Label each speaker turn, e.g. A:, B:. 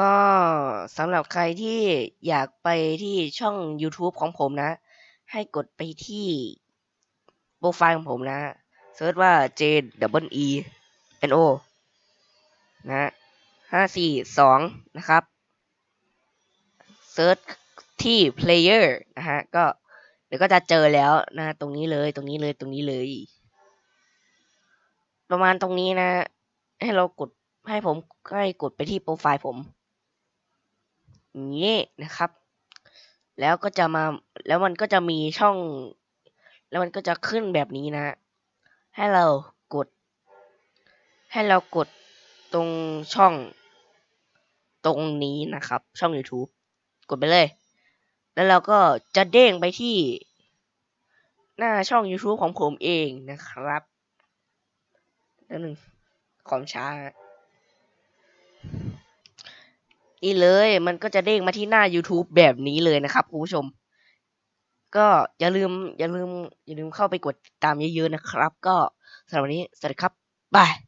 A: ก็สำหรับใครที่อยากไปที่ช่อง YouTube ของผมนะ ให้กดไปที่โปรไฟล์ของผมนะเซิร์ชว่า J W E N O นะห้าสี่สองนะครับเซิร์ชที่ player นะฮะ ก็เดี๋ยวก็จะเจอแล้วนะ ตรงนี้เลยตรงนี้เลยตรงนี้เลย ประมาณตรงนี้นะ ให้เรากดให้ผมให้กดไปที่โปรไฟล์ผม อย่างนี้นะครับ แล้วก็จะมาแล้วมันก็จะมีช่อง แล้วมันก็จะขึ้นแบบนี้นะ ให้เรากด ให้เรากดตรงช่องตรงนี้นะครับ ช่อง YouTube กดไปเลย แล้วเราก็จะเด้งไปที่ หน้าช่อง YouTube ของผมเองนะครับแล้วหนึ่งความช้า นี่เลย มันก็จะเด้งมาที่หน้า YouTube แบบนี้เลยนะครับคุณผู้ชม ก็อย่าลืมอย่าลืมอย่าลืมเข้าไปกดตามเยอะๆนะครับ ก็สำหรับวันนี้สวัสดีครับบาย